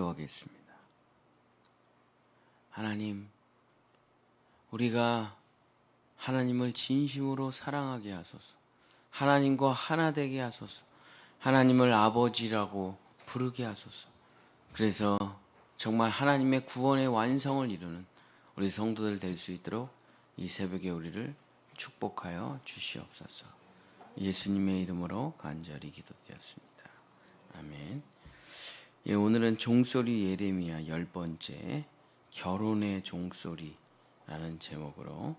기도하겠습니다. 하나님, 우리가 하나님을 진심으로 사랑하게 하소서. 하나님과 하나 되게 하소서. 하나님을 아버지라고 부르게 하소서. 그래서 정말 하나님의 구원의 완성을 이루는 우리 성도들 될 수 있도록 이 새벽에 우리를 축복하여 주시옵소서. 예수님의 이름으로 간절히 기도드렸습니다. 아멘. 예, 오늘은 종소리 예레미야 열 번째 결혼의 종소리라는 제목으로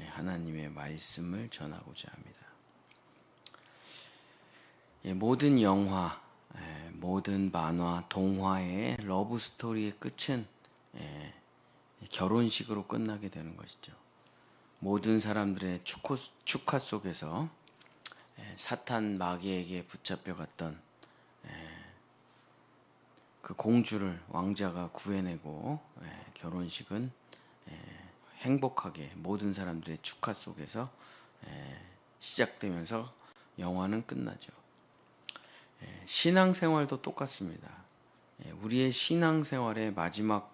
예, 하나님의 말씀을 전하고자 합니다. 예, 모든 영화, 예, 모든 만화, 동화의 러브 스토리의 끝은 예, 결혼식으로 끝나게 되는 것이죠. 모든 사람들의 축호, 축하 속에서 예, 사탄 마귀에게 붙잡혀 갔던 예, 그 공주를 왕자가 구해내고 예, 결혼식은 행복하게 모든 사람들의 축하 속에서 시작되면서 영화는 끝나죠. 신앙생활도 똑같습니다. 우리의 신앙생활의 마지막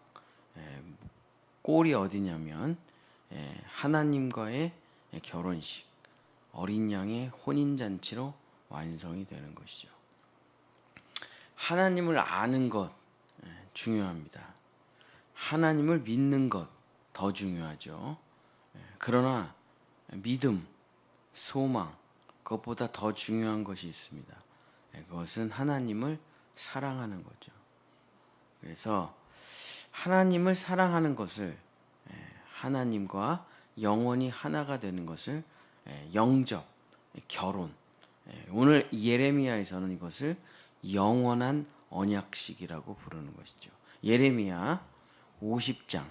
골이 어디냐면 하나님과의 결혼식, 어린 양의 혼인잔치로 완성이 되는 것이죠. 하나님을 아는 것 중요합니다. 하나님을 믿는 것 더 중요하죠. 그러나 믿음, 소망, 그것보다 더 중요한 것이 있습니다. 그것은 하나님을 사랑하는 거죠. 그래서 하나님을 사랑하는 것을 하나님과 영원히 하나가 되는 것을 영접, 결혼. 오늘 예레미야에서는 이것을 영원한 언약식이라고 부르는 것이죠. 예레미야 50장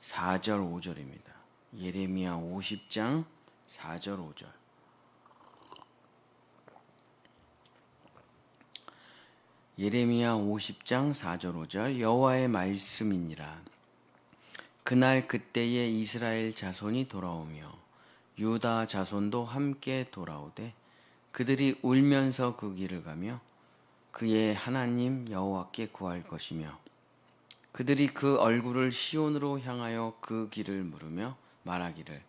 4절 5절입니다. 예레미야 50장 4절 5절. 예레미야 50장 4절 5절 여호와의 말씀이니라 그날 그때에 이스라엘 자손이 돌아오며 유다 자손도 함께 돌아오되 그들이 울면서 그 길을 가며 그의 하나님 여호와께 구할 것이며 그들이 그 얼굴을 시온으로 향하여 그 길을 물으며 말하기를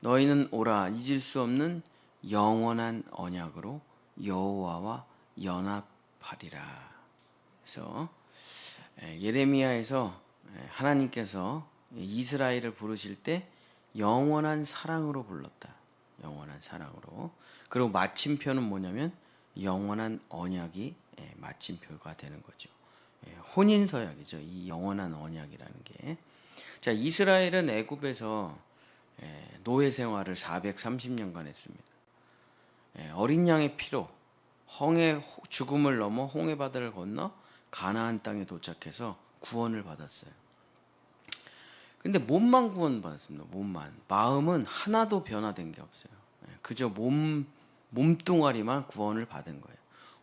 너희는 오라 잊을 수 없는 영원한 언약으로 여호와와 연합하리라. 그래서 예레미야에서 하나님께서 이스라엘을 부르실 때 영원한 사랑으로 불렀다. 영원한 사랑으로. 그리고 마침표는 뭐냐면 영원한 언약이 마침표가 되는 거죠. 혼인 서약이죠. 이 영원한 언약이라는 게. 자, 이스라엘은 애굽에서 노예 생활을 430년간 했습니다. 어린 양의 피로 홍해 죽음을 넘어 홍해 바다를 건너 가나안 땅에 도착해서 구원을 받았어요. 근데 몸만 구원받았습니다. 몸만. 마음은 하나도 변화된 게 없어요. 그저 몸 몸뚱아리만 구원을 받은 거예요.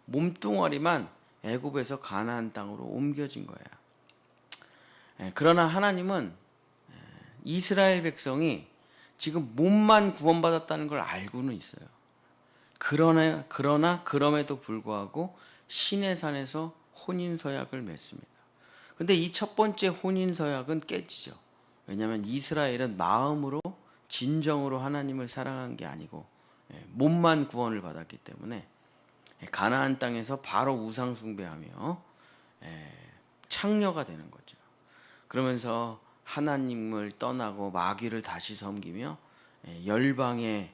몸뚱아리만 애굽에서 가나안 땅으로 옮겨진. 예, 그러나 하나님은 예, 이스라엘 백성이 지금 몸만 구원받았다는 걸 알고는 있어요. 그러나 그러나 그럼에도 불구하고 신의 산에서 혼인 서약을 맺습니다. 근데 이 첫 번째 혼인 서약은 깨지죠. 왜냐하면 이스라엘은 마음으로 진정으로 하나님을 사랑한 게 아니고 예, 몸만 구원을 받았기 때문에 가나안 땅에서 바로 우상 숭배하며 창녀가 되는 거죠. 그러면서 하나님을 떠나고 마귀를 다시 섬기며 열방의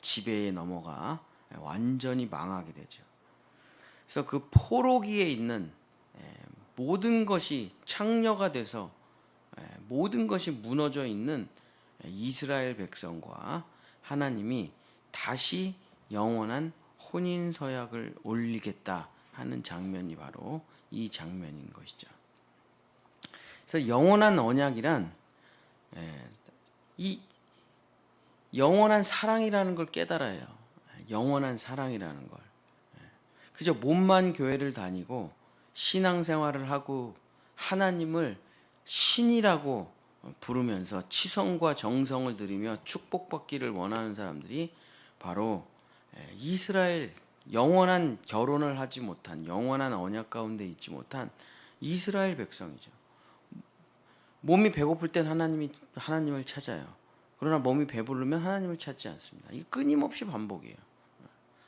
지배에 넘어가 완전히 망하게 되죠. 그래서 그 포로기에 있는 모든 것이 창녀가 돼서 모든 것이 무너져 있는 이스라엘 백성과 하나님이 다시 영원한 혼인 서약을 올리겠다 하는 장면이 바로 이 장면인 것이죠. 그래서 영원한 언약이란 이 영원한 사랑이라는 걸 깨달아요. 영원한 사랑이라는 걸. 그저 몸만 교회를 다니고 신앙생활을 하고 하나님을 신이라고 부르면서 치성과 정성을 들이며 축복받기를 원하는 사람들이 바로 이스라엘 영원한 결혼을 하지 못한 영원한 언약 가운데 있지 못한 이스라엘 백성이죠. 몸이 배고플 땐 하나님이 하나님을 찾아요. 그러나 몸이 배부르면 하나님을 찾지 않습니다. 이게 끊임없이 반복이에요.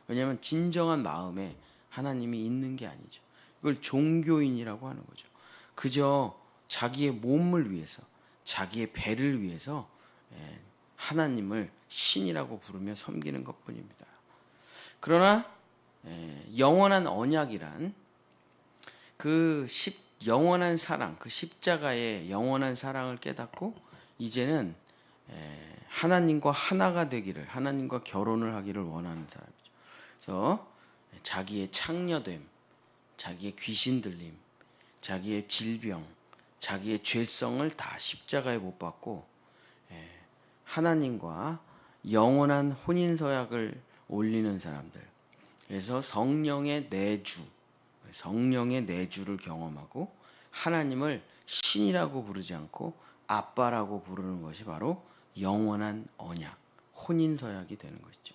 왜냐하면 진정한 마음에 하나님이 있는 게 아니죠. 이걸 종교인이라고 하는 거죠. 그저 자기의 몸을 위해서, 자기의 배를 위해서 예, 하나님을 신이라고 부르며 섬기는 것뿐입니다. 그러나 예, 영원한 언약이란 그 십, 영원한 사랑, 그 십자가의 영원한 사랑을 깨닫고 이제는 예, 하나님과 하나가 되기를, 하나님과 결혼을 하기를 원하는 사람이죠. 그래서 자기의 창녀됨, 자기의 귀신 들림, 자기의 질병, 자기의 죄성을 다 십자가에 못 박고 예, 하나님과 영원한 혼인 서약을 올리는 사람들. 그래서 성령의 내주, 성령의 내주를 경험하고 하나님을 신이라고 부르지 않고 아빠라고 부르는 것이 바로 영원한 언약, 혼인 서약이 되는 것이죠.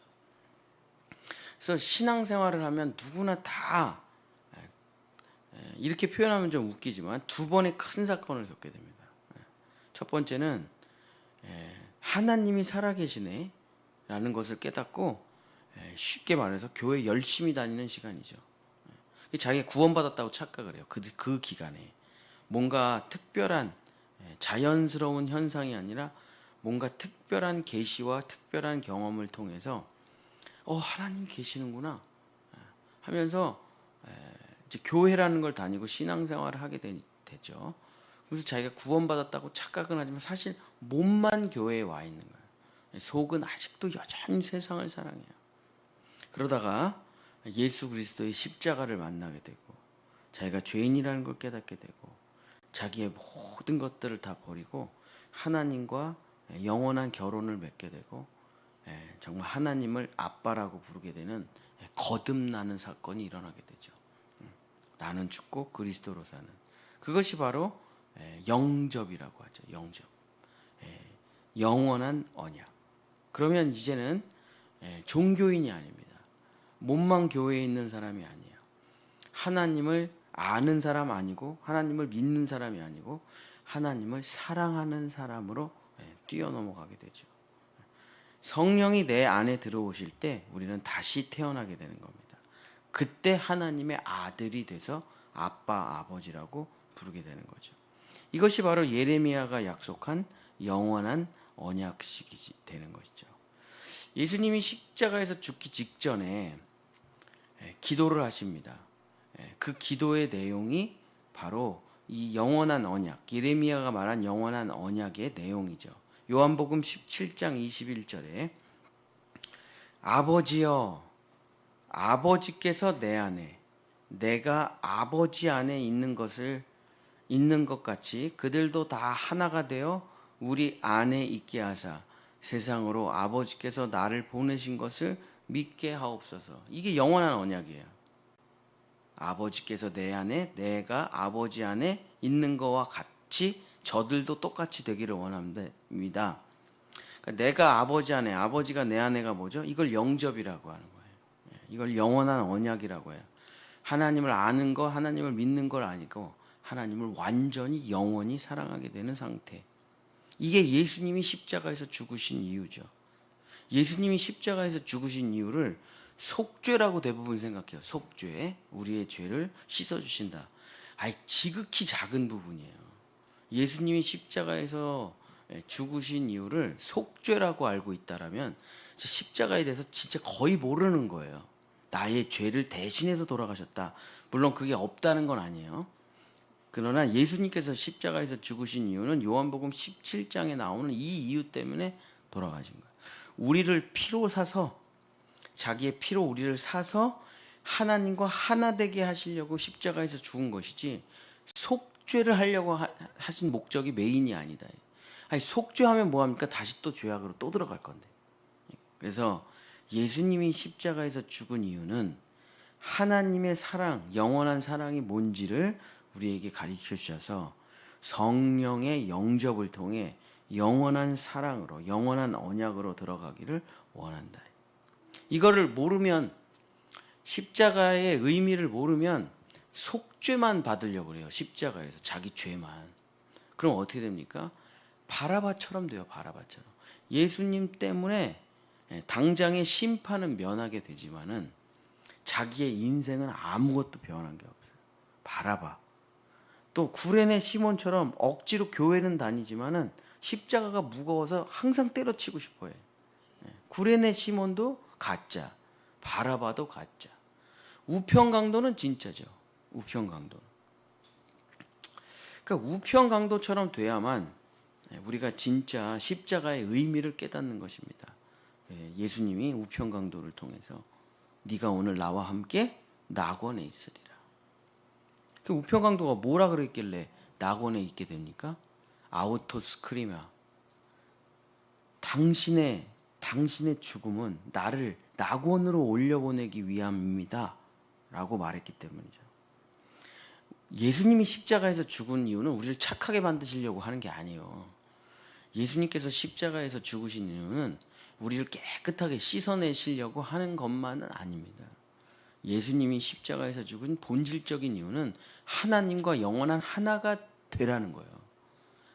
그래서 신앙생활을 하면 누구나 다 이렇게 표현하면 좀 웃기지만 두 번의 큰 사건을 겪게 됩니다. 첫 번째는 하나님이 살아계시네 라는 것을 깨닫고 쉽게 말해서 교회 열심히 다니는 시간이죠. 자기가 구원받았다고 착각을 해요. 그, 그 기간에. 뭔가 특별한 자연스러운 현상이 아니라 뭔가 특별한 계시와 특별한 경험을 통해서 어 하나님 계시는구나 하면서 이제 교회라는 걸 다니고 신앙생활을 하게 되, 죠 그래서 자기가 구원받았다고 착각은 하지만 사실 몸만 교회에 와 있는 거예요. 속은 아직도 여전히 세상을 사랑해요. 그러다가 예수 그리스도의 십자가를 만나게 되고 자기가 죄인이라는 걸 깨닫게 되고 자기의 모든 것들을 다 버리고 하나님과 영원한 결혼을 맺게 되고 예, 정말 하나님을 아빠라고 부르게 되는 거듭나는 사건이 일어나게 되죠. 음, 나는 죽고 그리스도로 사는 그것이 바로 예, 영접이라고 하죠. 영접. 예, 영원한 언약. 그러면 이제는 종교인이 아닙니다. 몸만 교회에 있는 사람이 아니에요. 하나님을 아는 사람 아니고 하나님을 믿는 사람이 아니고 하나님을 사랑하는 사람으로 뛰어넘어가게 되죠. 성령이 내 안에 들어오실 때 우리는 다시 태어나게 되는 겁니다. 그때 하나님의 아들이 돼서 아빠, 아버지라고 부르게 되는 거죠. 이것이 바로 예레미야가 약속한 영원한 언약식이 되는 것이죠. 예수님이 십자가에서 죽기 직전에 예, 기도를 하십니다. 예, 그 기도의 내용이 바로 이 영원한 언약, 예레미야가 말한 영원한 언약의 내용이죠. 요한복음 17장 21절에 아버지여 아버지께서 내 안에 내가 아버지 안에 있는 것을 있는 것 같이 그들도 다 하나가 되어 우리 안에 있게 하사 세상으로 아버지께서 나를 보내신 것을 믿게 하옵소서. 이게 영원한 언약이에요. 아버지께서 내 안에 내가 아버지 안에 있는 것과 같이 저들도 똑같이 되기를 원합니다. 그러니까 내가 아버지 안에, 아버지가 내 안에가 뭐죠? 이걸 영접이라고 하는 거예요. 예, 이걸 영원한 언약이라고 해요. 하나님을 아는 거, 하나님을 믿는 걸 아니고 하나님을 완전히 영원히 사랑하게 되는 상태. 이게 예수님이 십자가에서 죽으신 이유죠. 예수님이 십자가에서 죽으신 이유를 속죄라고 대부분 생각해요. 속죄. 우리의 죄를 씻어주신다. 아이, 지극히 작은 부분이에요. 예수님이 십자가에서 죽으신 이유를 속죄라고 알고 있다라면 십자가에 대해서 진짜 거의 모르는 거예요. 나의 죄를 대신해서 돌아가셨다. 물론 그게 없다는 건 아니에요. 그러나 예수님께서 십자가에서 죽으신 이유는 요한복음 17장에 나오는 이 이유 때문에 돌아가신 거예요. 우리를 피로 사서 자기의 피로 우리를 사서 하나님과 하나 되게 하시려고 십자가에서 죽은 것이지 속 속죄를 하려고 하, 신 목적이 메인이 아니다. 아니, 속죄하면 뭐 합니까? 다시 또 죄악으로 또 들어갈 건데. 그래서 예수님이 십자가에서 죽은 이유는 하나님의 사랑, 영원한 사랑이 뭔지를 우리에게 가르쳐 주셔서 성령의 영접을 통해 영원한 사랑으로, 영원한 언약으로 들어가기를 원한다. 이거를 모르면 십자가의 의미를 모르면 속죄만 받으려고 그래요. 십자가에서 자기 죄만. 그럼 어떻게 됩니까? 바라바처럼 돼요. 바라바처럼. 예수님 때문에 예, 당장의 심판은 면하게 되지만은 자기의 인생은 아무것도 변한 게 없어요. 바라바. 또 구레네 시몬처럼 억지로 교회는 다니지만은 십자가가 무거워서 항상 때려치고 싶어해. 예, 구레네 시몬도 가짜, 바라바도 가짜. 우평강도는 진짜죠. 우평강도. 그러니까 우평강도처럼 돼야만 예, 우리가 진짜 십자가의 의미를 깨닫는 것입니다. 예, 예수님이 우평강도를 통해서 네가 오늘 나와 함께 낙원에 있으리라. 그 우평강도가 뭐라 그랬길래 낙원에 있게 됩니까? 아우토스 크리마. 당신의 당신의 죽음은 나를 낙원으로 올려보내기 위함입니다. 라고 말했기 때문이죠. 예수님이 십자가에서 죽은 이유는 우리를 착하게 만드시려고 하는 게 아니에요. 예수님께서 십자가에서 죽으신 이유는 우리를 깨끗하게 씻어내시려고 하는 것만은 아닙니다. 예수님이 십자가에서 죽은 본질적인 이유는 하나님과 영원한 하나가 되라는 거예요.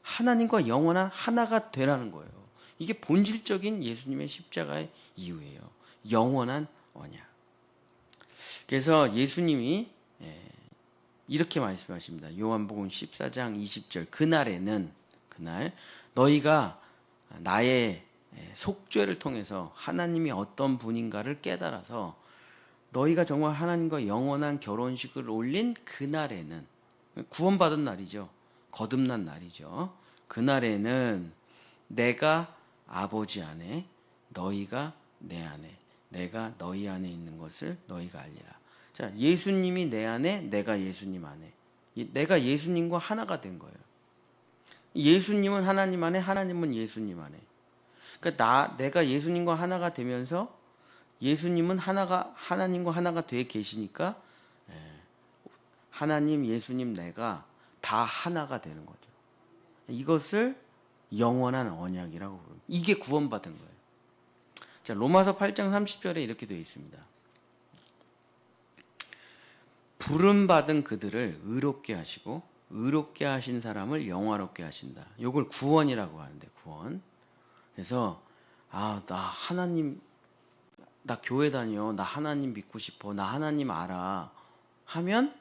하나님과 영원한 하나가 되라는 거예요. 이게 본질적인 예수님의 십자가의 이유예요. 영원한 언약. 그래서 예수님이 예, 이렇게 말씀하십니다. 요한복음 14장 20절 그날에는 그날 너희가 나의 예, 속죄를 통해서 하나님이 어떤 분인가를 깨달아서 너희가 정말 하나님과 영원한 결혼식을 올린 그날에는 구원받은 날이죠. 거듭난 날이죠. 그날에는 내가 아버지 안에 너희가 내 안에 내가 너희 안에 있는 것을 너희가 알리라. 자, 예수님이 내 안에 내가 예수님 안에 내가 예수님과 하나가 된 거예요. 예수님은 하나님 안에 하나님은 예수님 안에. 그러니까 나 내가 예수님과 하나가 되면서 예수님은 하나가 하나님과 하나가 돼 계시니까 예, 하나님, 예수님, 내가 다 하나가 되는 거죠. 이것을 영원한 언약이라고 부릅니다. 이게 구원받은 거예요. 자, 로마서 8장 30절에 이렇게 되어 있습니다. 부름 받은 그들을 의롭게 하시고 의롭게 하신 사람을 영화롭게 하신다. 요걸 구원이라고 하는데 구원. 그래서 아, 나 하나님 나 교회 다녀. 나 하나님 믿고 싶어. 나 하나님 알아. 하면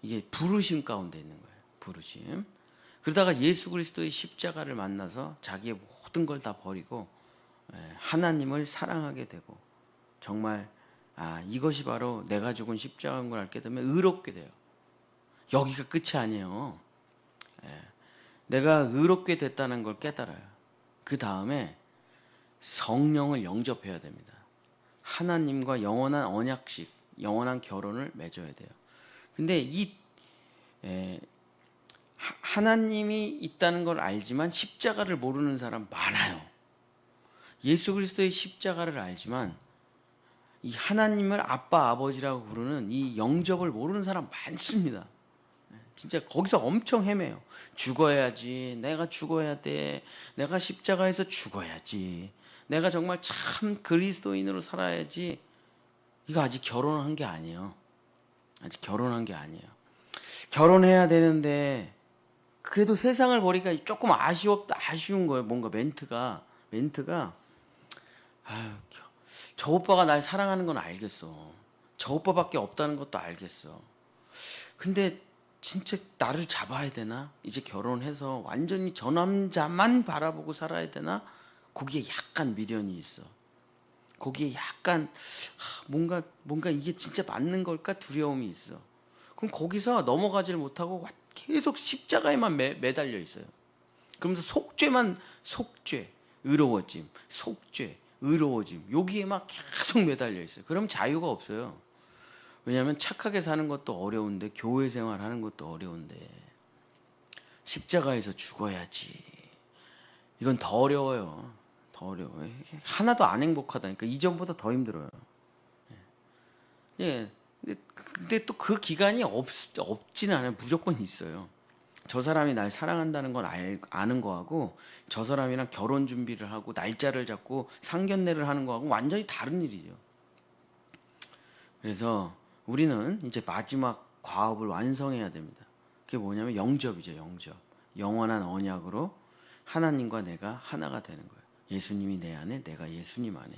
이게 부르심 가운데 있는 거예요. 부르심. 그러다가 예수 그리스도의 십자가를 만나서 자기의 모든 걸 다 버리고 예, 하나님을 사랑하게 되고 정말 아 이것이 바로 내가 죽은 십자가인 걸 알게 되면 의롭게 돼요. 여기가 끝이 아니에요. 예, 내가 의롭게 됐다는 걸 깨달아요. 그 다음에 성령을 영접해야 됩니다. 하나님과 영원한 언약식, 영원한 결혼을 맺어야 돼요. 근데 이 에, 하나님이 있다는 걸 알지만 십자가를 모르는 사람 많아요. 예수 그리스도의 십자가를 알지만 이 하나님을 아빠 아버지라고 부르는 이 영접을 모르는 사람 많습니다. 진짜 거기서 엄청 헤매요. 죽어야지. 내가 죽어야 돼. 내가 십자가에서 죽어야지. 내가 정말 참 그리스도인으로 살아야지. 이거 아직 결혼한 게 아니에요. 아직 결혼한 게 아니에요. 결혼해야 되는데 그래도 세상을 보니까 조금 아쉬웠다 아쉬운 거예요. 뭔가 멘트가 멘트가 아유, 저 오빠가 날 사랑하는 건 알겠어. 저 오빠밖에 없다는 것도 알겠어. 근데 진짜 나를 잡아야 되나? 이제 결혼해서 완전히 저 남자만 바라보고 살아야 되나? 거기에 약간 미련이 있어. 거기에 약간 뭔가 뭔가 이게 진짜 맞는 걸까 두려움이 있어. 그럼 거기서 넘어가지를 못하고 계속 십자가에만 매, 매달려 있어요. 그러면서 속죄만 속죄, 의로워짐, 속죄, 의로워짐 여기에만 계속 매달려 있어요. 그럼 자유가 없어요. 왜냐하면 착하게 사는 것도 어려운데 교회 생활하는 것도 어려운데 십자가에서 죽어야지. 이건 더 어려워요. 더 어려워요. 하나도 안 행복하다니까 이전보다 더 힘들어요. 예. 근데 또 그 기간이 없, 없지는 않아요. 무조건 있어요. 저 사람이 날 사랑한다는 걸 알, 아는 거하고 저 사람이랑 결혼 준비를 하고 날짜를 잡고 상견례를 하는 거하고 완전히 다른 일이죠. 그래서 우리는 이제 마지막 과업을 완성해야 됩니다. 그게 뭐냐면 영접이죠, 영접. 영원한 언약으로 하나님과 내가 하나가 되는 거예요. 예수님이 내 안에, 내가 예수님 안에.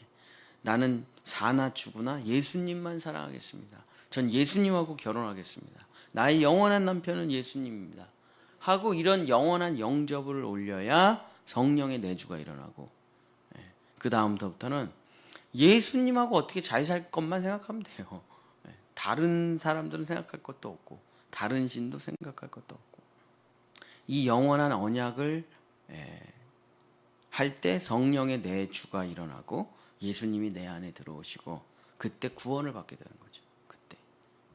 나는 사나 죽으나 예수님만 사랑하겠습니다. 전 예수님하고 결혼하겠습니다. 나의 영원한 남편은 예수님입니다. 하고 이런 영원한 영접을 올려야 성령의 내주가 일어나고 그 다음부터는 예수님하고 어떻게 잘 살 것만 생각하면 돼요. 예, 다른 사람들은 생각할 것도 없고 다른 신도 생각할 것도 없고 이 영원한 언약을 예, 할때 성령의 내주가 일어나고 예수님이 내 안에 들어오시고 그때 구원을 받게 되는 거죠. 그때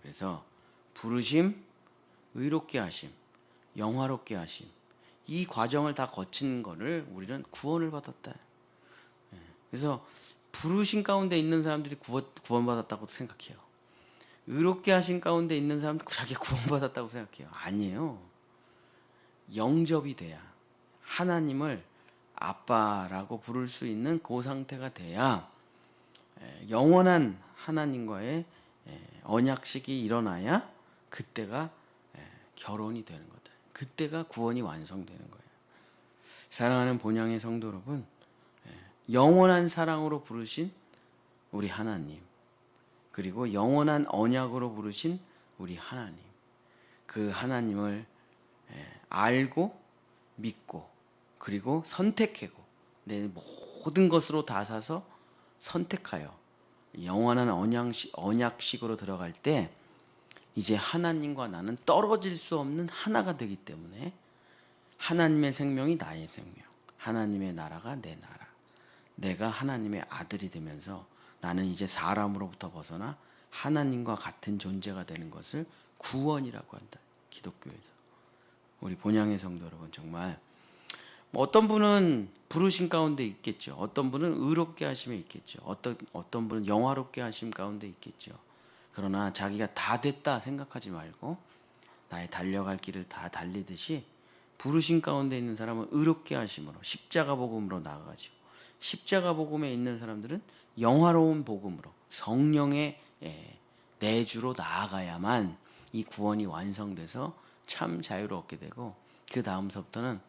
그래서 부르심, 의롭게 하심, 영화롭게 하심 이 과정을 다 거친 거를 우리는 구원을 받았다. 예, 그래서 부르신 가운데 있는 사람들이 구원, 구원 받았다고 생각해요. 의롭게 하신 가운데 있는 사람들 자기 구원받았다고 생각해요. 아니에요. 영접이 돼야 하나님을 아빠라고 부를 수 있는 그 상태가 돼야 에, 영원한 하나님과의 에, 언약식이 일어나야 그때가 에, 결혼이 되는 거다. 그때가 구원이 완성되는 거예요. 사랑하는 본향의 성도 여러분, 영원한 사랑으로 부르신 우리 하나님, 그리고 영원한 언약으로 부르신 우리 하나님, 그 하나님을 알고 믿고 그리고 선택하고 내 모든 것으로 다 사서 선택하여 영원한 언약식, 언약식으로 들어갈 때 이제 하나님과 나는 떨어질 수 없는 하나가 되기 때문에 하나님의 생명이 나의 생명, 하나님의 나라가 내 나라. 내가 하나님의 아들이 되면서 나는 이제 사람으로부터 벗어나 하나님과 같은 존재가 되는 것을 구원이라고 한다. 기독교에서. 우리 본향의 성도 여러분 정말 뭐 어떤 분은 부르신 가운데 있겠죠. 어떤 분은 의롭게 하심에 있겠죠. 어떤 어떤 분은 영화롭게 하심 가운데 있겠죠. 그러나 자기가 다 됐다 생각하지 말고 나의 달려갈 길을 다 달리듯이 부르신 가운데 있는 사람은 의롭게 하심으로 십자가 복음으로 나아가지고 십자가 복음에 있는 사람들은 영화로운 복음으로 성령의 예, 내주로 나아가야만 이 구원이 완성돼서 참 자유를 얻게 되고 그 다음서부터는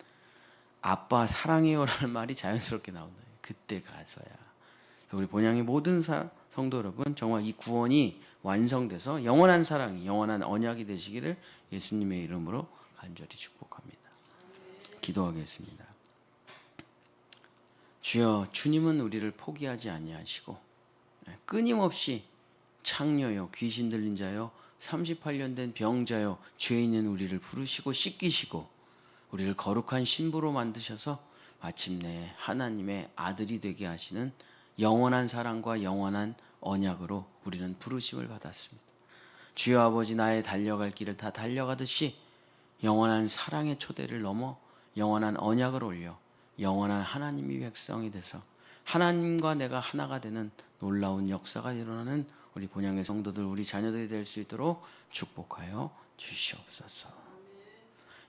아빠 사랑해요라는 말이 자연스럽게 나온다. 그때 가서야. 우리 본향의 모든 사, 성도 여러분 정말 이 구원이 완성돼서 영원한 사랑이 영원한 언약이 되시기를 예수님의 이름으로 간절히 축복합니다. 기도하겠습니다. 주여 주님은 우리를 포기하지 아니하시고 예, 끊임없이 창녀요 귀신 들린 자요 38년 된 병자요 죄 있는 우리를 부르시고 씻기시고 우리를 거룩한 신부로 만드셔서 마침내 하나님의 아들이 되게 하시는 영원한 사랑과 영원한 언약으로 우리는 부르심을 받았습니다. 주여 아버지 나의 달려갈 길을 다 달려가듯이 영원한 사랑의 초대를 넘어 영원한 언약을 올려 영원한 하나님이 백성이 돼서 하나님과 내가 하나가 되는 놀라운 역사가 일어나는 우리 본향의 성도들 우리 자녀들이 될 수 있도록 축복하여 주시옵소서.